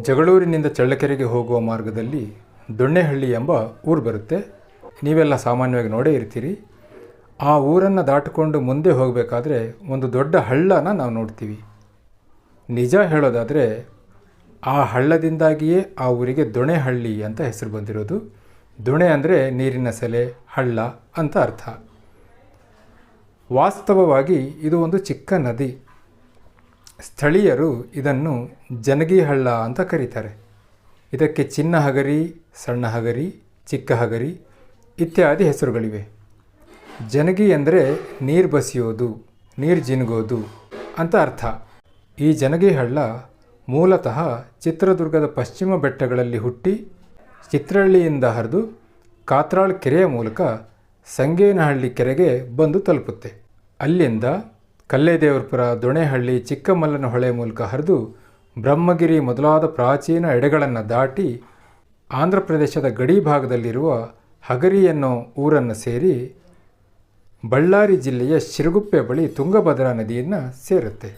ಜಗಳೂರಿನಿಂದ ಚಳ್ಳಕೆರೆಗೆ ಹೋಗುವ ಮಾರ್ಗದಲ್ಲಿ ದೊಣ್ಣೆಹಳ್ಳಿ ಎಂಬ ಊರು ಬರುತ್ತೆ. ನೀವೆಲ್ಲ ಸಾಮಾನ್ಯವಾಗಿ ನೋಡೇ ಇರ್ತೀರಿ. ಆ ಊರನ್ನು ದಾಟಿಕೊಂಡು ಮುಂದೆ ಹೋಗಬೇಕಾದ್ರೆ ಒಂದು ದೊಡ್ಡ ಹಳ್ಳನ ನಾವು ನೋಡ್ತೀವಿ. ನಿಜ ಹೇಳೋದಾದರೆ ಆ ಹಳ್ಳದಿಂದಾಗಿಯೇ ಆ ಊರಿಗೆ ದೊಣೆಹಳ್ಳಿ ಅಂತ ಹೆಸರು ಬಂದಿರೋದು. ದೊಣೆ ಅಂದರೆ ನೀರಿನ ಸೆಲೆ, ಹಳ್ಳ ಅಂತ ಅರ್ಥ. ವಾಸ್ತವವಾಗಿ ಇದು ಒಂದು ಚಿಕ್ಕ ನದಿ. ಸ್ಥಳೀಯರು ಇದನ್ನು ಜನಗಿಹಳ್ಳ ಅಂತ ಕರೀತಾರೆ. ಇದಕ್ಕೆ ಚಿನ್ನ ಹಗರಿ, ಸಣ್ಣ ಹಗರಿ, ಚಿಕ್ಕ ಹಗರಿ ಇತ್ಯಾದಿ ಹೆಸರುಗಳಿವೆ. ಜನಗಿ ಅಂದರೆ ನೀರು ಬಸಿಯೋದು, ನೀರು ಜಿನುಗೋದು ಅಂತ ಅರ್ಥ. ಈ ಜನಗಿಹಳ್ಳ ಮೂಲತಃ ಚಿತ್ರದುರ್ಗದ ಪಶ್ಚಿಮ ಬೆಟ್ಟಗಳಲ್ಲಿ ಹುಟ್ಟಿ ಚಿತ್ರಹಳ್ಳಿಯಿಂದ ಹರಿದು ಕಾತ್ರಾಳ್ ಕೆರೆಯ ಮೂಲಕ ಸಂಗೇನಹಳ್ಳಿ ಕೆರೆಗೆ ಬಂದು ತಲುಪುತ್ತೆ. ಅಲ್ಲಿಂದ ಕಲ್ಲೇದೇವರಪುರ ದೊಣೆಹಳ್ಳಿ ಚಿಕ್ಕಮಲ್ಲನಹೊಳೆ ಮೂಲಕ ಹರಿದು ಬ್ರಹ್ಮಗಿರಿ ಮೊದಲಾದ ಪ್ರಾಚೀನ ಎಡೆಗಳನ್ನು ದಾಟಿ ಆಂಧ್ರ ಪ್ರದೇಶದ ಗಡಿ ಭಾಗದಲ್ಲಿರುವ ಹಗರಿ ಅನ್ನೋ ಊರನ್ನು ಸೇರಿ ಬಳ್ಳಾರಿ ಜಿಲ್ಲೆಯ ಶಿರಗುಪ್ಪೆ ಬಳಿ ತುಂಗಭದ್ರಾ ನದಿಯನ್ನು ಸೇರುತ್ತೆ.